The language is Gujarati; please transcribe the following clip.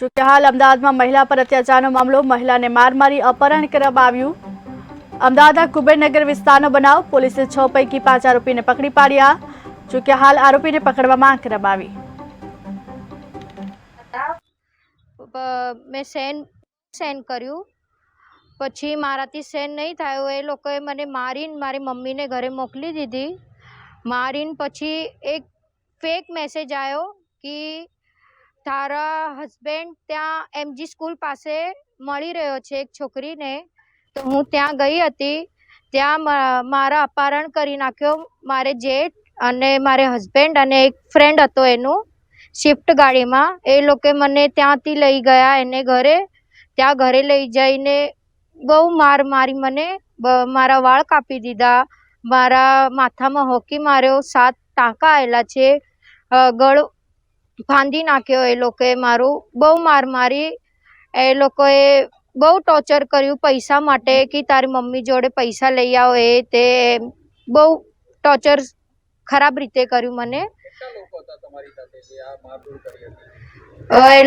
જોકે હાલ અમદાવાદમાં મહિલા પર અત્યાચારનો મામલો, મહિલાને માર મારી અપહરણ કરવામાં આવ્યું. અમદાવાદના કુબેરનગર વિસ્તારનો બનાવ, પોલીસે છ પૈકી પાંચ આરોપીને પકડી પાડ્યા. જોકે હાલ આરોપીને પકડવા માંગ કરવામાં આવી. મેં સેન સેન કર્યું. પછી મારાથી સેન નહીં થયું, એ લોકોએ મને મારીને મારી મમ્મીને ઘરે મોકલી દીધી. મારીને પછી એક ફેક મેસેજ આવ્યો કે તારા હસબેન્ડ ત્યાં એમજી સ્કૂલ પાસે મળી રહ્યો છે એક છોકરીને. તો હું ત્યાં ગઈ હતી. ત્યાં મારા અપહરણ કરી નાખ્યો. મારે જેઠ અને મારે હસબેન્ડ અને એક ફ્રેન્ડ હતો એનું શિફ્ટ ગાડીમાં. એ લોકો મને ત્યાંથી લઈ ગયા એને ઘરે. ત્યાં ઘરે લઈ જઈને બહુ માર મારી મને મારા વાળ કાપી દીધા. મારા માથામાં હોકી માર્યો. સાત ટાંકા આવેલા છે. ગળો ફાંદી નાખ્યો એ લોકોએ મારું બહુ માર મારી. એ લોકોએ બહુ ટોર્ચર કર્યું પૈસા માટે કે તારી મમ્મી જોડે પૈસા લઈ આવો એ તે બહુ ટોર્ચર ખરાબ રીતે કર્યું મને. એ